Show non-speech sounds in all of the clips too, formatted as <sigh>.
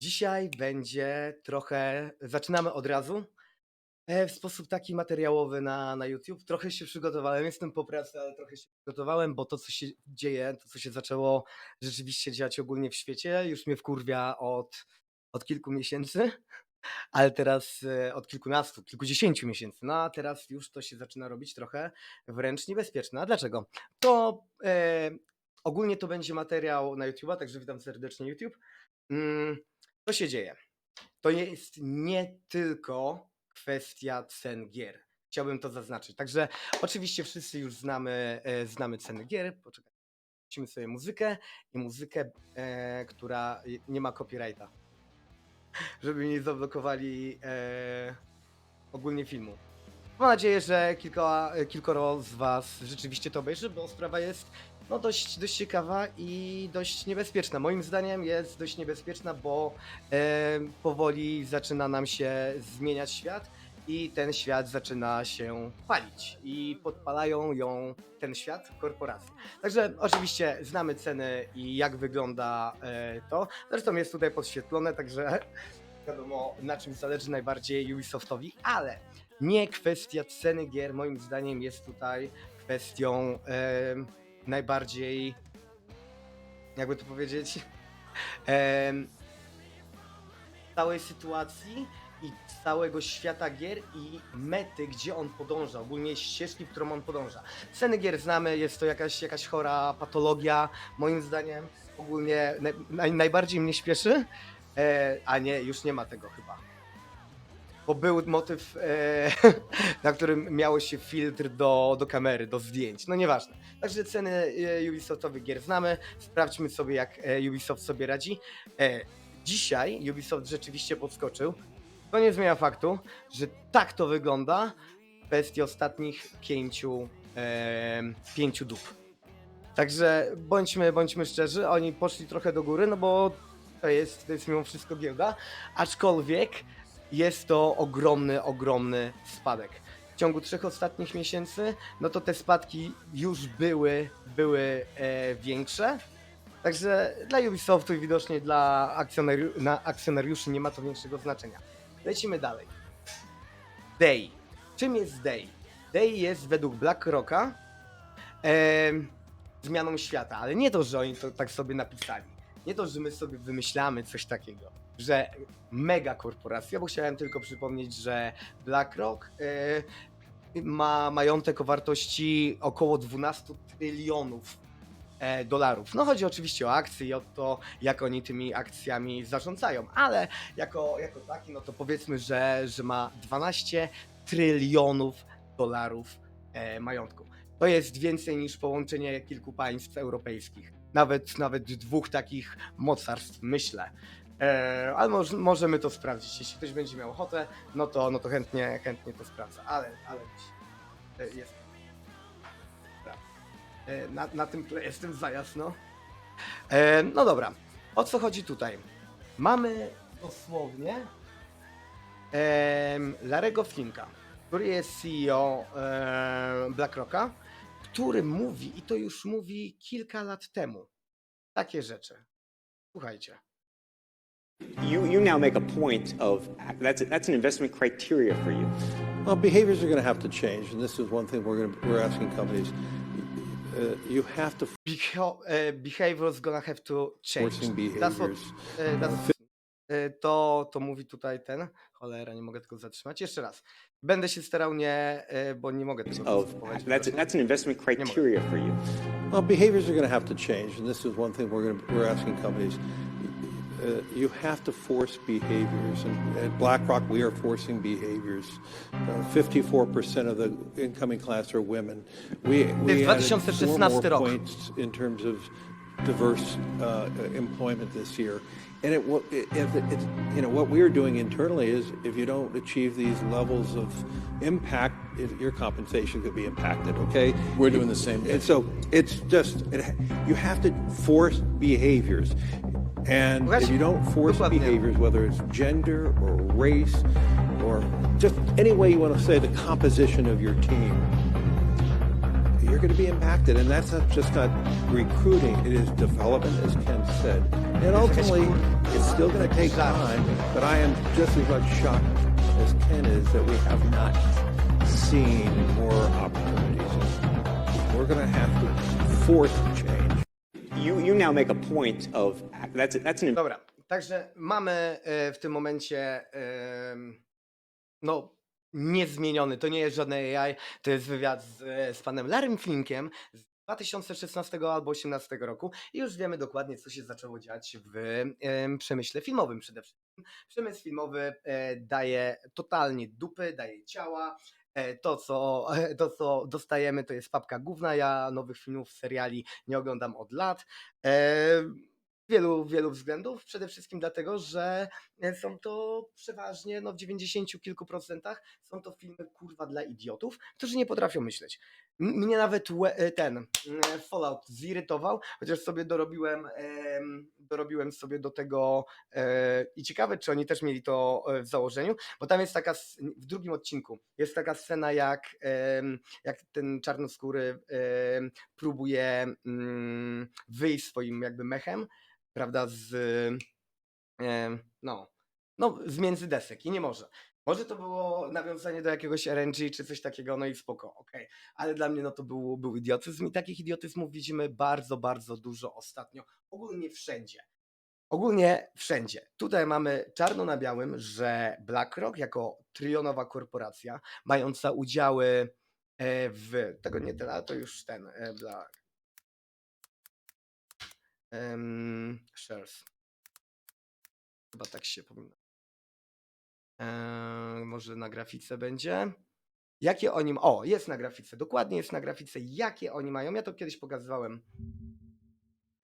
Dzisiaj będzie trochę zaczynamy od razu, e, w sposób taki materiałowy na na YouTube. Trochę się przygotowałem, jestem po pracy, ale trochę się przygotowałem, bo to, co się dzieje, to, co się zaczęło rzeczywiście dziać ogólnie w świecie, już mnie wkurwia od od kilku miesięcy, <laughs> ale teraz, e, od kilkunastu, kilkudziesięciu miesięcy. No, a teraz już to się zaczyna robić trochę wręcz niebezpieczne. A dlaczego? To, e, ogólnie to będzie materiał na YouTube'a, także witam serdecznie YouTube. Mm, co się dzieje? To jest nie tylko kwestia cen gier. Chciałbym to zaznaczyć. Także oczywiście wszyscy już znamy, e, znamy ceny gier. Poczekajcie, puścimy sobie muzykę i muzykę, e, która nie ma copyrighta. Żeby nie zablokowali e, ogólnie filmu. Mam nadzieję, że kilka, kilkoro z Was rzeczywiście to obejrzy, bo sprawa jest no, dość, dość ciekawa i dość niebezpieczna. Moim zdaniem jest dość niebezpieczna, bo e, powoli zaczyna nam się zmieniać świat i ten świat zaczyna się palić i podpalają ją ten świat korporacje. Także oczywiście znamy ceny i jak wygląda e, to. Zresztą jest tutaj podświetlone, także <laughs> wiadomo na czym zależy najbardziej Ubisoftowi, ale nie kwestia ceny gier moim zdaniem jest tutaj kwestią e, najbardziej jakby to powiedzieć <laughs> em, całej sytuacji i całego świata gier i mety, gdzie on podąża, ogólnie ścieżki, którą on podąża. Ceny gier znamy, jest to jakaś, jakaś chora patologia, moim zdaniem ogólnie naj, naj, najbardziej mnie śpieszy, e, a nie, już nie ma tego chyba. Bo był motyw, e, <laughs> na którym miało się filtr do, do kamery, do zdjęć. No nieważne. Także ceny e, Ubisoftowych gier znamy. Sprawdźmy sobie, jak e, Ubisoft sobie radzi. E, dzisiaj Ubisoft rzeczywiście podskoczył. To nie zmienia faktu, że tak to wygląda w kwestii ostatnich pięciu, e, pięciu dób. Także bądźmy, bądźmy szczerzy, oni poszli trochę do góry, no bo to jest, to jest mimo wszystko giełda, aczkolwiek jest to ogromny, ogromny spadek. W ciągu trzech ostatnich miesięcy, no to te spadki już były, były e, większe. Także dla Ubisoftu i widocznie dla na akcjonariuszy nie ma to większego znaczenia. Lecimy dalej. Day. Czym jest Day? Day jest według BlackRocka em, zmianą świata, ale nie to, że oni to tak sobie napisali. Nie to, że my sobie wymyślamy coś takiego, że mega korporacja, bo chciałem tylko przypomnieć, że BlackRock e, ma majątek o wartości około 12 trylionów e, dolarów. No chodzi oczywiście o akcje i o to, jak oni tymi akcjami zarządzają, ale jako, jako taki, no to powiedzmy, że, że ma 12 trylionów dolarów e, majątku. To jest więcej niż połączenie kilku państw europejskich. Nawet, nawet dwóch takich mocarstw, myślę. E, ale moż, możemy to sprawdzić. Jeśli ktoś będzie miał ochotę, no to, no to chętnie, chętnie to sprawdzę. Ale, ale e, jest. E, na, na tym tle jestem za jasno. E, no dobra. O co chodzi tutaj? Mamy dosłownie em, Larego Flinka, który jest CEO em, BlackRocka, który mówi, i to już mówi kilka lat temu, takie rzeczy. Słuchajcie. You, you now make a point of that's that's an investment criteria for you. Well, behaviors are going to have to change, and this is one thing we're going to, we're asking companies. Uh, you have to Beho- uh, e, behaviors gonna have to change. forcing That's what, behaviors. e, that's, uh, to, to mówi tutaj ten. Cholera, nie mogę tego zatrzymać. Jeszcze raz. Będę się starał nie, bo nie mogę tego Of that's that's an investment criteria for you. Well, behaviors are going to have to change, and this is one thing we're going to, we're asking companies. Uh, you have to force behaviors, and at BlackRock we are forcing behaviors. Uh, Fifty-four percent of the incoming class are women. We we added four more points in terms of diverse uh, employment this year. And it, wa- it, if it, it, you know, what we're doing internally is if you don't achieve these levels of impact, it, your compensation could be impacted. Okay, We're doing the same thing. And so it's just it, you have to force behaviors, and if you don't force behaviors, whether it's gender or race or just any way you want to say the composition of your team, you're going to be impacted. And that's not just not recruiting; it is development, as Ken said. And ultimately, it's still going to take time, but I am just as much shocked as Ken is that we have not seen more opportunities. We're going to have to force change. You, you now make a point of that's, that's an Dobra, także mamy e, w tym momencie em, no niezmieniony, to nie jest żadne AI, to jest wywiad z, e, z panem Larym Flinkiem z 2016 albo 2018 roku i już wiemy dokładnie, co się zaczęło dziać w em, przemyśle filmowym przede wszystkim. Przemysł filmowy e, daje totalnie dupy, daje ciała, To co, <laughs> to, co dostajemy, to jest papka gówna. Ja nowych filmów, seriali nie oglądam od lat. E, wielu, wielu względów. Przede wszystkim dlatego, że e, są to przeważnie, no w 90 kilku procentach, są to filmy kurwa dla idiotów, którzy nie potrafią myśleć. Mnie nawet e, ten mm, Fallout zirytował, chociaż sobie dorobiłem, em, dorobiłem sobie do tego e, i ciekawe, czy oni też mieli to e, w założeniu, bo tam jest taka, w drugim odcinku, jest taka scena, jak, jak ten czarnoskóry próbuje mm, wyjść swoim jakby mechem, prawda, z, no, no, z między desek i nie może. Może to było nawiązanie do jakiegoś RNG czy coś takiego, no i spoko, okej. Ale dla mnie no to był, był idiotyzm i takich idiotyzmów widzimy bardzo, bardzo dużo ostatnio. Ogólnie wszędzie. Ogólnie wszędzie. Tutaj mamy czarno na białym, że BlackRock jako trylionowa korporacja, mająca udziały e, w. Tego nie ten, ale to już ten. e, Black. Em, shares. Chyba tak się powinno. E, może na grafice będzie. Jakie oni. O, jest na grafice. Dokładnie jest na grafice, jakie oni mają. Ja to kiedyś pokazywałem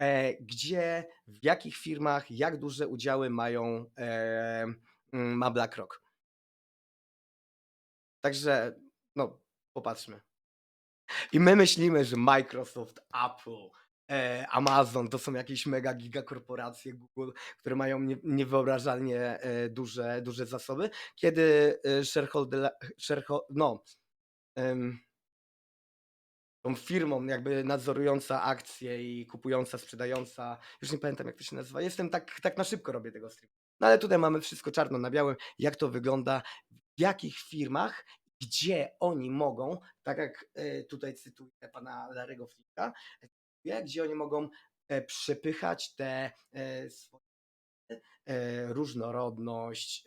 e, gdzie, w jakich firmach, jak duże udziały mają, e, mm, ma BlackRock. Także, no, popatrzmy. I my myślimy, że Microsoft, Apple, Amazon to są jakieś mega gigakorporacje, Google, które mają nie, niewyobrażalnie e, duże, duże zasoby, kiedy e, shareholder, shareho, no, tą firmą jakby nadzorująca akcje i kupująca, sprzedająca, już nie pamiętam jak to się nazywa, jestem tak, tak na szybko robię tego streama. No ale tutaj mamy wszystko czarno na białym, jak to wygląda, w jakich firmach, gdzie oni mogą, tak jak e, tutaj cytuję pana Larego Flicka, e, gdzie oni mogą e, przepychać te e, swoje e, różnorodność,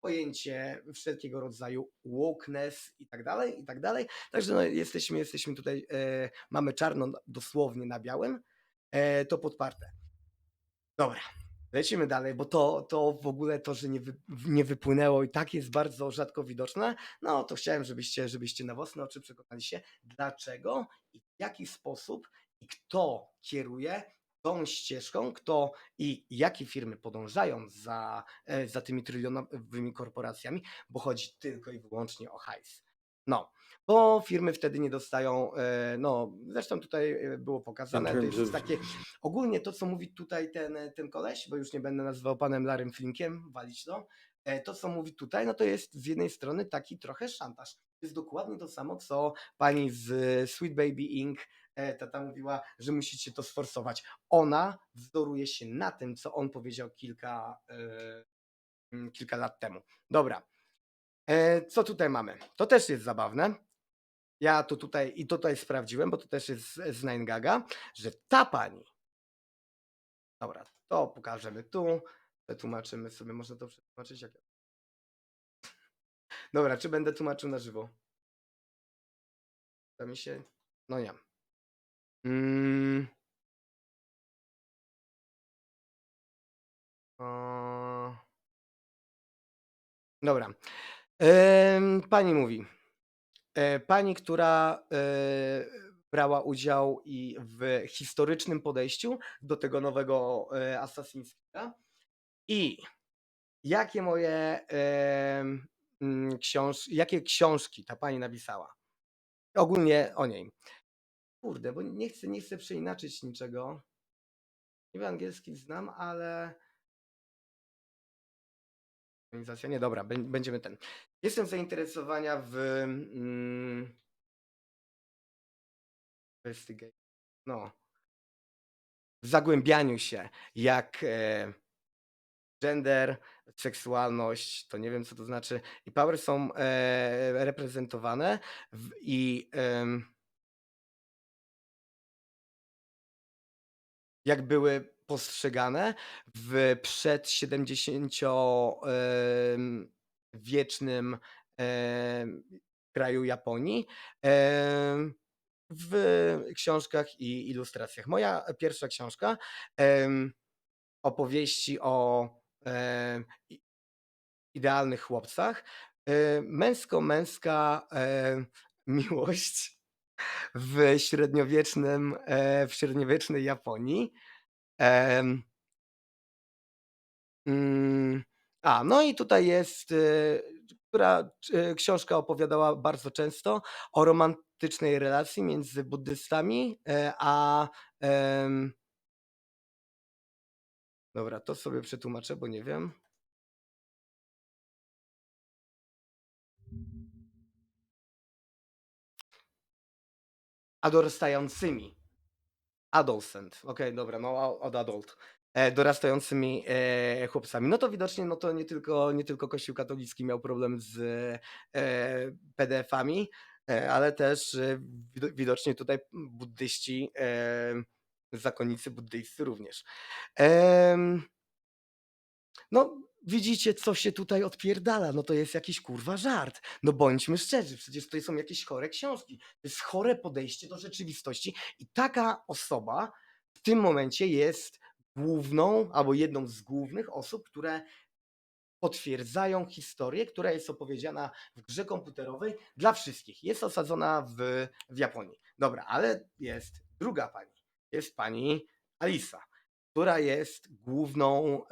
pojęcie wszelkiego rodzaju wokeness i tak dalej, i tak dalej. Także no, jesteśmy, jesteśmy tutaj, mamy czarno dosłownie na białym, to podparte. Dobra, lecimy dalej, bo to, to w ogóle to, że nie, wy, nie wypłynęło i tak jest bardzo rzadko widoczne, no to chciałem, żebyście, żebyście na własne oczy przekonali się, dlaczego i w jaki sposób i kto kieruje tą ścieżką, kto i jakie firmy podążają za, e, za tymi trylionowymi korporacjami, bo chodzi tylko i wyłącznie o hajs. No, bo firmy wtedy nie dostają, e, no zresztą tutaj e, było pokazane, to jest takie ogólnie to, co mówi tutaj ten, ten koleś, bo już nie będę nazywał panem Larym Flinkiem, walić to, e, to co mówi tutaj, no to jest z jednej strony taki trochę szantaż. To jest dokładnie to samo, co pani z Sweet Baby Inc. e, tata mówiła, że musicie to sforsować. Ona wzoruje się na tym, co on powiedział kilka, e, mm, kilka lat temu. Dobra. E, co tutaj mamy? To też jest zabawne. Ja to tutaj i tutaj sprawdziłem, bo to też jest z z 9gaga, że ta pani. Dobra, to pokażemy tu. Przetłumaczymy sobie, można to przetłumaczyć jak. Dobra, czy będę tłumaczył na żywo? To mi się. No nie. Mm. O... Dobra. Pani mówi. E, Pani, która e, brała udział i w historycznym podejściu do tego nowego e, Assassin's i jakie moje em, mm, książ jakie książki ta pani napisała. Ogólnie o niej. Kurde, bo nie chcę, nie chcę przeinaczyć niczego. Niby angielski znam, ale organizacja, nie dobra, bę- będziemy ten. Jestem zainteresowania w mm. No. w zagłębianiu się, jak e, gender, seksualność, to nie wiem co to znaczy, i power są e, reprezentowane w, i em, jak były postrzegane w przed 70 em, wiecznym em, kraju Japonii w książkach i ilustracjach. Moja pierwsza książka opowieści o idealnych chłopcach, męsko-męska miłość w średniowiecznym, e, w średniowiecznej Japonii. Mm, a, no i tutaj jest, e, która e, książka opowiadała bardzo często o romantycznej relacji między buddystami, a dobra, to sobie przetłumaczę, bo nie wiem. A dorastającymi. Adolescent. Okej, dobra, no od adult. E, dorastającymi e, chłopcami. No to widocznie no to nie tylko, nie tylko Kościół katolicki miał problem z e, PDF-ami, e, ale też e, wid- widocznie tutaj buddyści, e, zakonnicy buddyjscy również. Em, no, widzicie, co się tutaj odpierdala. No to jest jakiś kurwa żart. No bądźmy szczerzy, przecież to są jakieś chore książki. To jest chore podejście do rzeczywistości i taka osoba w tym momencie jest główną albo jedną z głównych osób, które potwierdzają historię, która jest opowiedziana w grze komputerowej dla wszystkich. Jest osadzona w, w Japonii. Dobra, ale jest druga pani. Jest pani Alisa, która jest główną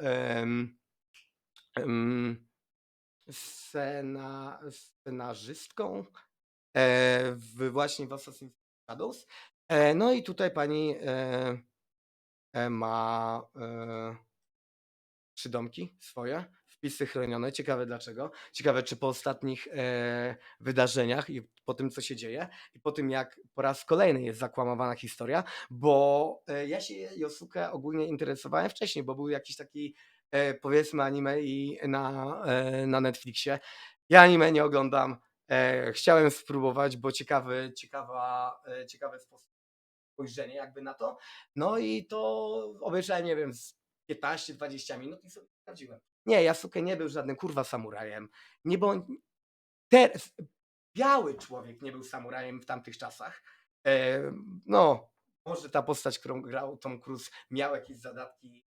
scena, scenarzystką e, w, właśnie w Assassin's Shadows. E, no i tutaj pani e, ma przydomki swoje, wpisy chronione. Ciekawe dlaczego. Ciekawe, czy po ostatnich e, wydarzeniach i po tym, co się dzieje, i po tym, jak po raz kolejny jest zakłamowana historia, bo e, ja się Josuke ogólnie interesowałem wcześniej, bo był jakiś taki, powiedzmy, anime i na, e, na Netflixie. Ja anime nie oglądam. E, chciałem spróbować, bo ciekawy, ciekawa, e, ciekawe sposób spojrzenie jakby na to. No i to obejrzałem, nie wiem, z 15-20 minut i sobie sprawdziłem. Nie, Yasuke nie był żadnym kurwa samurajem. Nie bądź... Teraz biały człowiek nie był samurajem w tamtych czasach. E, no, może ta postać, którą grał Tom Cruise, miał jakieś zadatki e,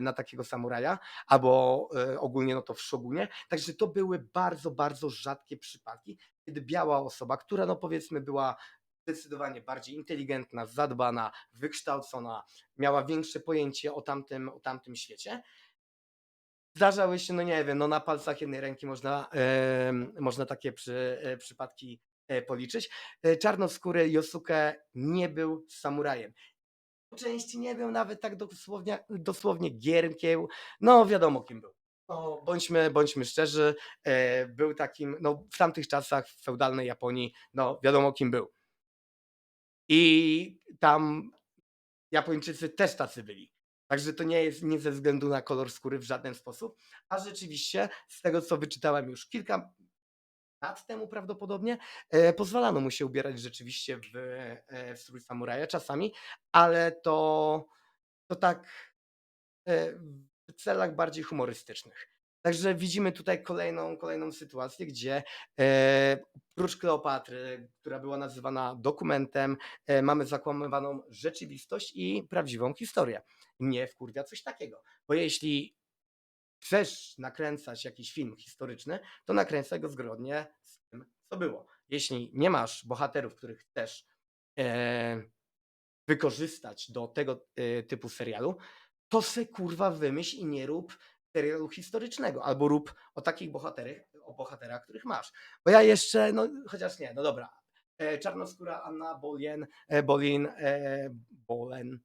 na takiego samuraja, albo e, ogólnie no to w Shogunie. Także to były bardzo, bardzo rzadkie przypadki, kiedy biała osoba, która no powiedzmy była zdecydowanie bardziej inteligentna, zadbana, wykształcona, miała większe pojęcie o tamtym, o tamtym świecie. Zdarzały się, no nie wiem, no na palcach jednej ręki można, można takie przy, e, przypadki e, policzyć. E, Czarnoskóry Yosuke nie był samurajem. Części nie był nawet tak dosłownie, dosłownie gierkiem. No wiadomo kim był. No, bądźmy, bądźmy szczerzy, e, był takim, no w tamtych czasach w feudalnej Japonii, no wiadomo kim był. I tam Japończycy też tacy byli. Także to nie jest nie ze względu na kolor skóry w żaden sposób, a rzeczywiście z tego co wyczytałem już kilka lat temu prawdopodobnie, e, pozwalano mu się ubierać rzeczywiście w, e, w strój samuraja czasami, ale to, to tak e, w celach bardziej humorystycznych. Także widzimy tutaj kolejną, kolejną sytuację, gdzie e, prócz Kleopatry, która była nazywana dokumentem, e, mamy zakłamywaną rzeczywistość i prawdziwą historię. Mnie wkurwia coś takiego, bo jeśli chcesz nakręcać jakiś film historyczny, to nakręcaj go zgodnie z tym, co było. Jeśli nie masz bohaterów, których chcesz e, wykorzystać do tego e, typu serialu, to se kurwa wymyśl i nie rób serialu historycznego, albo rób o takich bohaterach, o bohaterach, których masz. Bo ja jeszcze, no chociaż nie, no dobra. E, czarnoskóra Anna Bolien, e, Bolin, e, Bolen,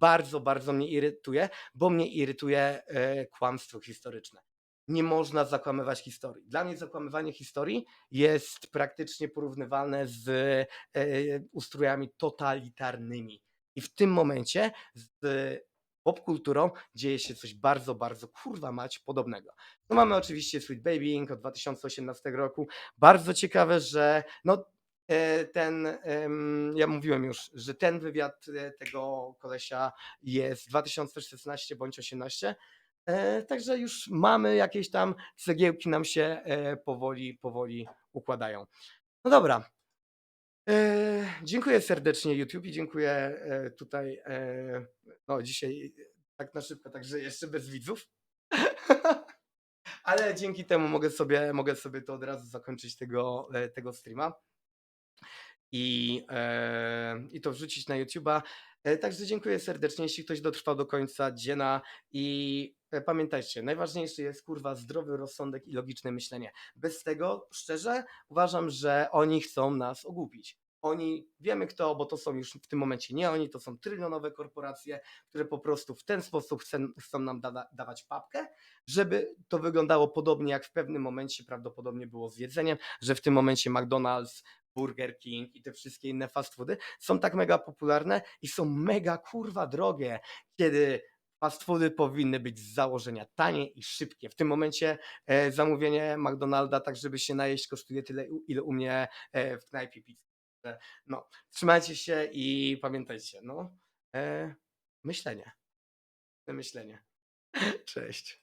bardzo, bardzo mnie irytuje, bo mnie irytuje e, kłamstwo historyczne. Nie można zakłamywać historii. Dla mnie zakłamywanie historii jest praktycznie porównywalne z e, ustrojami totalitarnymi. I w tym momencie z popkulturą dzieje się coś bardzo, bardzo kurwa mać podobnego. No mamy oczywiście Sweet Baby Inc. od 2018 roku. Bardzo ciekawe, że no e, ten, em, ja mówiłem już, że ten wywiad e, tego kolesia jest 2016 bądź 18. E, Także już mamy jakieś tam cegiełki nam się e, powoli, powoli układają. No dobra. E, Dziękuję serdecznie YouTube i dziękuję e, tutaj, e, no dzisiaj tak na szybko, także jeszcze bez widzów. <laughs> Ale dzięki temu mogę sobie, mogę sobie to od razu zakończyć tego, e, tego streama i, e, i to wrzucić na YouTube'a. E, Także dziękuję serdecznie, jeśli ktoś dotrwał do końca dziena i e, pamiętajcie, najważniejszy jest kurwa zdrowy rozsądek i logiczne myślenie. Bez tego, szczerze, uważam, że oni chcą nas ogłupić. Oni, wiemy kto, bo to są już w tym momencie nie oni, to są trylionowe korporacje, które po prostu w ten sposób chcą, chcą nam da, dawać papkę, żeby to wyglądało podobnie jak w pewnym momencie prawdopodobnie było z jedzeniem, że w tym momencie McDonald's, Burger King i te wszystkie inne fast foody są tak mega popularne i są mega kurwa drogie, kiedy fast foody powinny być z założenia tanie i szybkie. W tym momencie e, zamówienie McDonalda, tak żeby się najeść, kosztuje tyle, ile u mnie e, w knajpie pizzy. No, trzymajcie się i pamiętajcie, no, e, myślenie. Myślenie. <laughs> Cześć.